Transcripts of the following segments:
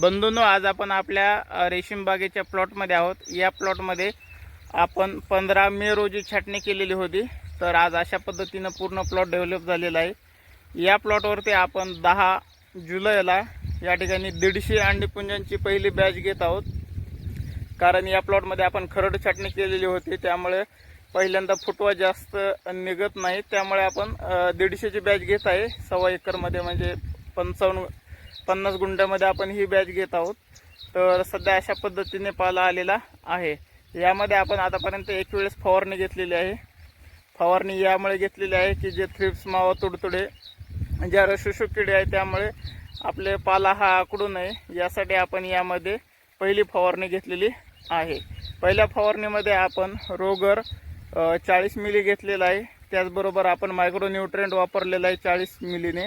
बंधूंनो आज आपण आपल्या रेशीमबागेच्या रेशीम बागेच्या प्लॉटमध्ये आहोत. या प्लॉटमध्ये आपण पंधरा मे रोजी छाटणी केलेली होती. तर आज अशा पद्धतीनं पूर्ण प्लॉट डेव्हलप झालेला आहे. या प्लॉटवरती आपण दहा जुलैला या ठिकाणी दीडशे अंडीपुंजांची पहिली बॅच घेत आहोत. कारण या प्लॉटमध्ये आपण खरड छाटणी केलेली होती. त्यामुळे पहिल्यांदा फुटवा जास्त निघत नाही. त्यामुळे आपण दीडशेची बॅच घेत आहे. सव्वा एकरमध्ये म्हणजे पंचावन्न पन्नास गुंड्यामध्ये आपण ही बॅच घेत आहोत. तर सध्या अशा पद्धतीने पाला आलेला आहे. यामध्ये आपण आतापर्यंत एक वेळेस फवारणी घेतलेली आहे. फवारणी यामुळे घेतलेली आहे की जे थ्रिप्स मावा तुडतुडे ज्या रशुशू किडे आहे त्यामुळे आपले पाला हा आकडू नये. यासाठी आपण यामध्ये पहिली फवारणी घेतलेली आहे. पहिल्या फवारणीमध्ये आपण रोगर चाळीस मिली घेतलेला आहे. त्याचबरोबर आपण मायक्रोन्यूट्रेंट वापरलेला आहे चाळीस मिलीने.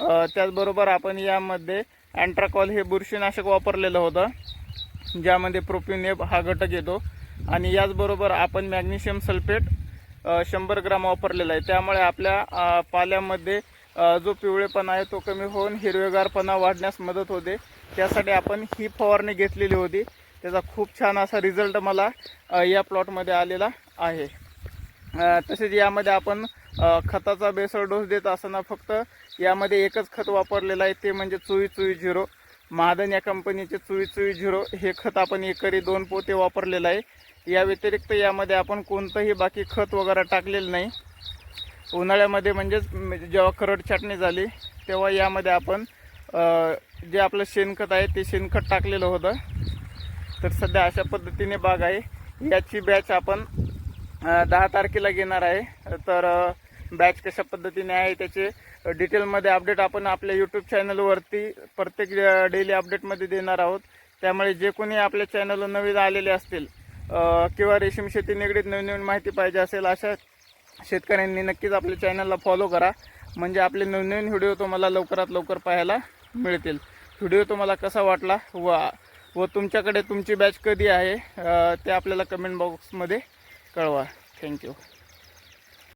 त्याचबरोबर आपण यामध्ये अँट्राकॉल हे बुरशीनाशक वापरलेलं होतं ज्यामध्ये प्रोपिनेब हा घटक येतो. आणि याचबरोबर आपण मॅग्नेशियम सल्फेट शंभर ग्राम वापरलेला आहे. त्यामुळे आपल्या पाल्यामध्ये जो पिवळेपणा आहे तो कमी होऊन हिरवेगारपणा वाढण्यास मदत होते. त्यासाठी आपण ही फवारणी घेतलेली होती. त्याचा खूप छान असा रिझल्ट मला या प्लॉटमध्ये आलेला आहे. तसेच यामध्ये आपण खताचा बेसळ डोस देत असताना फक्त यामध्ये एकच खत वापरलेलं आहे ते म्हणजे चुई चुई झिरो. महादन या कंपनीचे चुई चुई झिरो हे खत आपण एकरी दोन पोते वापरलेलं आहे. या व्यतिरिक्त यामध्ये आपण कोणतंही बाकी खत वगैरे टाकलेलं नाही. उन्हाळ्यामध्ये म्हणजेच म्हणजे जेव्हा करड छाटणी झाली तेव्हा यामध्ये आपण जे आपलं शेणखत आहे ते शेणखत टाकलेलं होतं. तर सध्या अशा पद्धतीने बाग आहे. याची बॅच आपण दहा तारखेला घेणार आहे. तर बॅच कशा पद्धतीने आहे त्याचे डिटेलमध्ये अपडेट आपण आपल्या यूट्यूब चॅनलवरती प्रत्येक डेली अपडेटमध्ये देणार आहोत. त्यामुळे जे कोणी आपल्या चॅनलवर नवीन आलेले असतील किंवा रेशीम शेती निगडीत नवीन नवीन माहिती पाहिजे असेल अशा शेतकऱ्यांनी नक्कीच आपल्या चॅनलला फॉलो करा. म्हणजे आपले नवनवीन व्हिडिओ तुम्हाला लवकरात लवकर पाहायला मिळतील. व्हिडिओ तुम्हाला कसा वाटला व व तुमच्याकडे तुमची बॅच कधी आहे ते आपल्याला कमेंट बॉक्समध्ये कळवा. Thank you.